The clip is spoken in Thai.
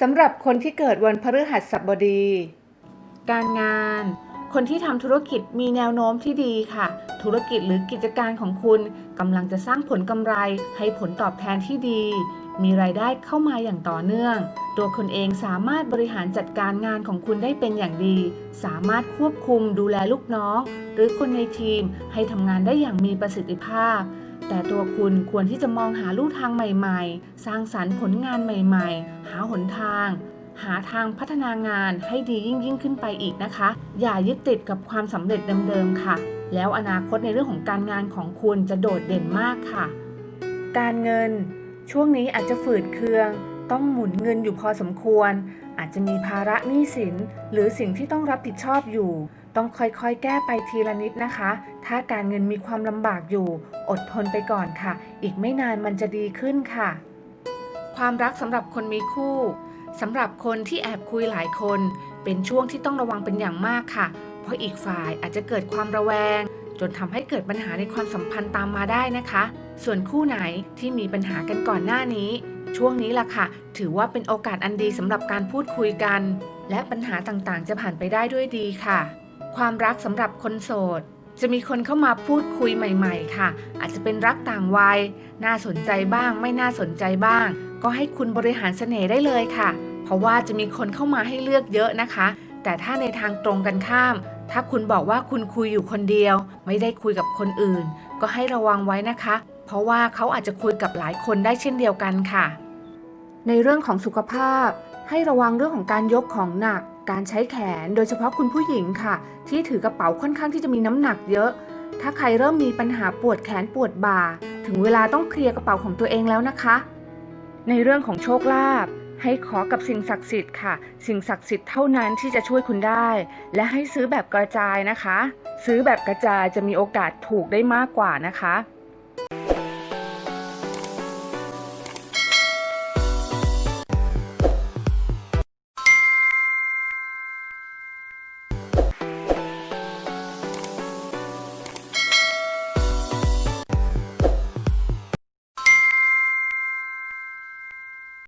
สำหรับคนที่เกิดวันพฤหัสบดี การงาน คนที่ทำธุรกิจมีแนวโน้มที่ดีค่ะ ธุรกิจหรือกิจการของคุณกำลังจะสร้างผลกำไรให้ผลตอบแทนที่ดี มีรายได้เข้ามาอย่างต่อเนื่อง ตัวคุณเองสามารถบริหารจัดการงานของคุณได้เป็นอย่างดี สามารถควบคุมดูแลลูกน้อง หรือคนในทีมให้ทำงานได้อย่างมีประสิทธิภาพ แต่ตัวคุณควรที่จะมองหาลู่ทางใหม่ๆ สร้างสรรค์ผลงานใหม่ๆ หาหนทาง หาทางพัฒนางานให้ดียิ่งยิ่งขึ้นไปอีกนะคะ อย่ายึดติดกับความสำเร็จเดิมๆค่ะ แล้วอนาคตในเรื่องของการงานของคุณจะโดดเด่นมากค่ะ การเงิน ช่วงนี้อาจจะฝืดเคือง ต้องหมุนเงินอยู่พอสมควร อาจจะมีภาระหนี้สิน หรือสิ่งที่ต้องรับผิดชอบอยู่ ต้องค่อยๆ แก้ไปทีละนิดนะคะ ถ้าการเงินมีความลำบากอยู่ อดทนไปก่อนค่ะ อีกไม่นานมันจะดีขึ้นค่ะ ความรักสำหรับคนมีคู่สำหรับคนที่แอบคุยหลายคน เป็นช่วงที่ต้องระวังเป็นอย่างมากค่ะ เพราะอีกฝ่ายอาจจะเกิดความระแวง จนทำให้เกิดปัญหาในความสัมพันธ์ตามมาได้นะคะ ส่วนคู่ไหนที่มีปัญหากันก่อนหน้านี้ ช่วงนี้ล่ะค่ะ ถือว่าเป็นโอกาสอันดีสำหรับการพูดคุยกัน และปัญหาต่างๆ จะผ่านไปได้ด้วยดีค่ะ ความรักสำหรับคนโสด จะมีคนเข้ามาพูดคุยใหม่ ๆ ค่ะ อาจจะเป็นรักต่างวัย น่าสนใจบ้าง ไม่น่าสนใจบ้าง ก็ให้คุณบริหารเสน่ห์ได้เลยค่ะ เพราะว่าจะมีคนเข้ามาให้เลือกเยอะนะคะ แต่ถ้าในทางตรงกันข้าม ถ้าคุณบอกว่าคุณคุยอยู่คนเดียว ไม่ได้คุยกับคนอื่น ก็ให้ระวังไว้นะคะ เพราะว่าเขาอาจจะคุยกับหลายคนได้เช่นเดียวกันค่ะ ในเรื่องของสุขภาพ ให้ระวังเรื่องของการยกของหนัก การใช้แขนโดยเฉพาะคุณผู้หญิงค่ะ ที่ถือกระเป๋าค่อนข้างที่จะมีน้ำหนักเยอะ ถ้าใครเริ่มมีปัญหาปวดแขนปวดบ่า ถึงเวลาต้องเคลียร์กระเป๋าของตัวเองแล้วนะคะ ในเรื่องของโชคลาภให้ขอกับสิ่งศักดิ์สิทธิ์ค่ะ สิ่งศักดิ์สิทธิ์เท่านั้นที่จะช่วยคุณได้ และให้ซื้อแบบกระจายนะคะ ซื้อแบบกระจายจะมีโอกาสถูกได้มากกว่านะคะ